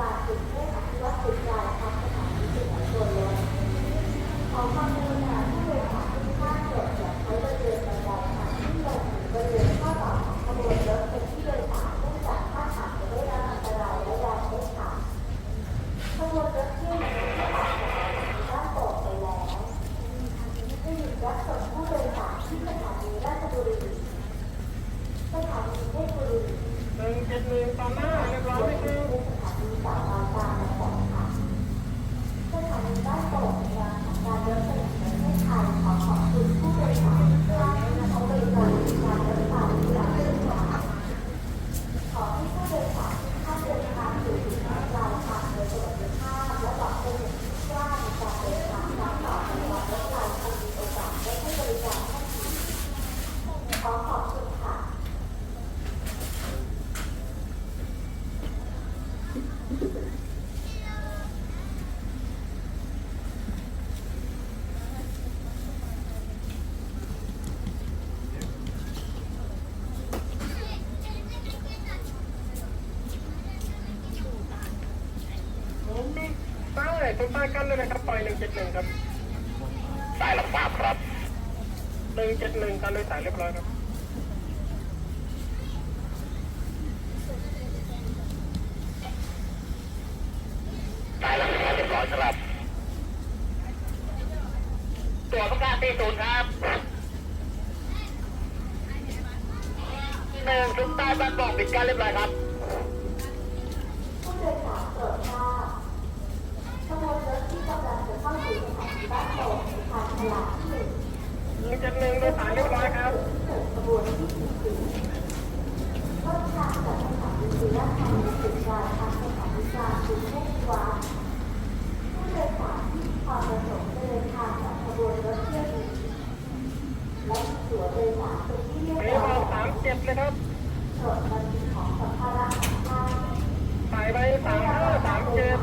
ราสุดเทพอภิวัตสุดใจสถานที่สุดตัวลงขอความกรุณาผู้โดยสารทุกท่านรดอย่ใช้บริเวณบันทางขึ้นลงหรือบรข้อต่อขบวนรถเป็นที่โดยสารเนื่องจากถ้าหาจะได้รับอันตรายและยาเช็ดขาขบวนรถที่ยวในที่ต่างจาด้านโปรดไปแล้วจะหยุดรับส่งผู้โดยสารที่สถานีราชบุรีสถานีเทพบุรีหนึ่งเจ็หนึ่งต่อหน้า ยตรงป้ายกั้นเลยนะครับปล่อยหนึ่งเจ็ดหนึ่งครับสายรับทราบครับหนึ่งเจ็ดหนึ่งการโดยสารเรียบร้อยครับสายรับทราบเรียบร้อยครับตัวประกาศที่ศูนย์ครับหนึ่งทุกใต้บ้านบอกปิดการเรียบร้อยครับ หนึ่ง เจ็ดหนึ่งโดยสารเรียบร้อยครับเอบอกสามเจ็ดเลยครับสายไปสามห้าสามเจ็ด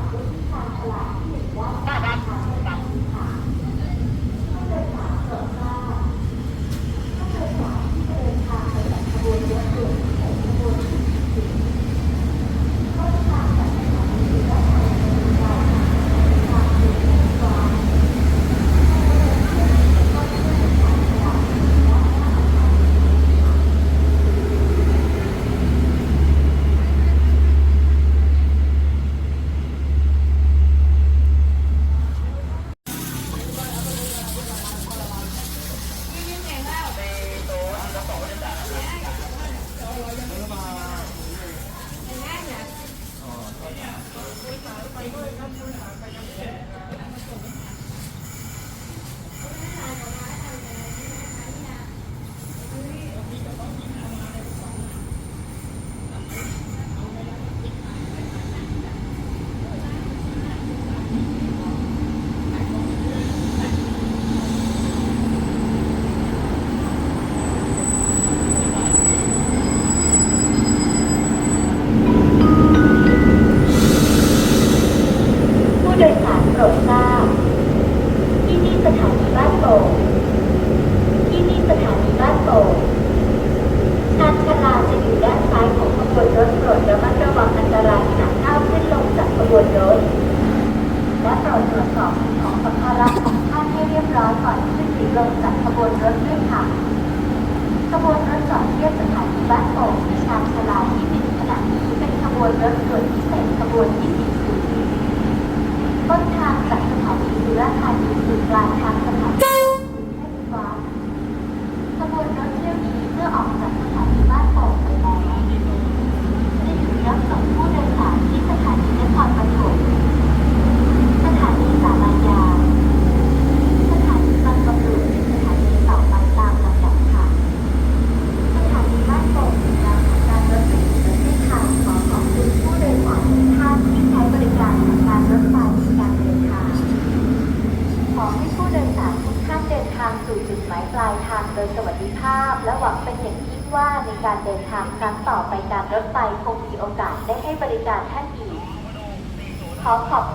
รดทราบ ที่นี่สถานีบ้านโป่งที่นี่สถานีบ้านโป่งชานชาลาจะอยู่ด้านซ้ายของขบวนรถโปรดระมัดระวังอันตรายขณะก้าวขึ้นลงจากขบวนรถ และโปรดตรวจสอบของสัมภาระของท่านให้เรียบร้อยก่อนขึ้นหรือลงจากขบวนรถด้วยค่ะขบวนรถจอดเทียบสถานีบ้านโป่งที่ชานชาลาที่หนึ่งขณะนี้เป็นขบวนรถด่วนพิเศษขบวนที่40 ต้นทางจากสถานีสุราษฎร์ธานีสู่ปลายทางสถานีให้ฟ้าขบวนรถเที่ยวนี้เมื่อออกจากสถานีบ้านโป่งไปแล้วจะหยุดรับส่งผู้โดยสารที่สถานีนครปฐมสถานีสารยา สถานีบางกะปิเป็นสถานีต่อไปตามลำดับค่ะ สถานีบ้านโป่งเป็นการทำการรถไฟแห่งประเทศไทยขอขอบคุณผู้โดยสารทุกท่านที่ใช้บริการของการรถไฟในการเดินทาง ขอให้ผู้โดยสารทุกท่านเดินทางสู่จุดหมายปลายทางโดยสวัสดิภาพ และหวังเป็นอย่างยิ่งว่าใน การเดินทางครั้งต่อไปการรถไฟคงมีโอกาสได้ให้บริการท่านอีก ขอขอบ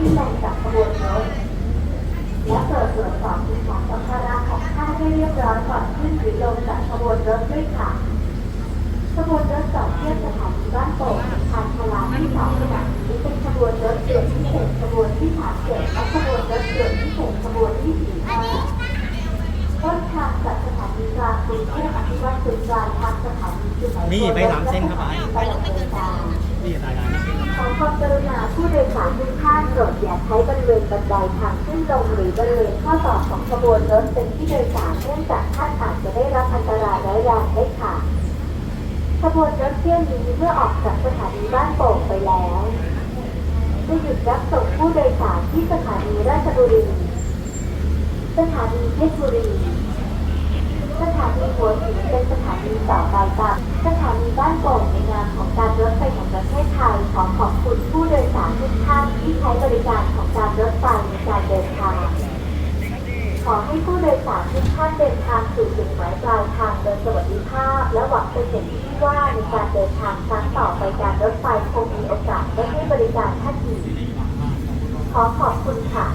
ที่ตรงจับขบวนรถและเปิดตรวจสอบสิ่ของสัมภาระของท่านให้เรียบร้อยก่อนขึ้นหรือลงจากขบวนรถด้วยค่ะขบวนรถต่อเทียบสถานีบ้านโป่งผ่านพลาที่สองขณะนี้เป็นขบวนรถด่วนที่เจ็ดขบวนที่สามเกือและขบวนรถด่วนที่หกขบวนที่สี่ห้าต้นทางจากสถานีกลางกรุงเทพอธิวัตสุนทรทางสถานีจุดหมายนี่ไปสามเส้นครับไปไปลงไปเดิานี่ตายแล้ของความเจรุณาผู้โดยสารทุก ช้บริเวณบันไดทางขึ้นลงหรือบริเวณข้อต่อของขบวนรถเป็นที่โดยสารเนื่องจากท่านอาจจะได้รับอันตรายร้ายแรงได้ค่ะ ขบวนรถเที่ยวนี้เมื่อออกจากสถานีบ้านโป่งไปแล้วจะหยุดรับส่งผู้โดยสารที่สถานีราชบุรี สถานีเพชรบุรี และหวังเป็นที่ว่าในการเดินทางครั้งต่อไปการรถไฟคงมีโอกาสได้ให้บริการท่านอีกขอขอบคุณค่ะ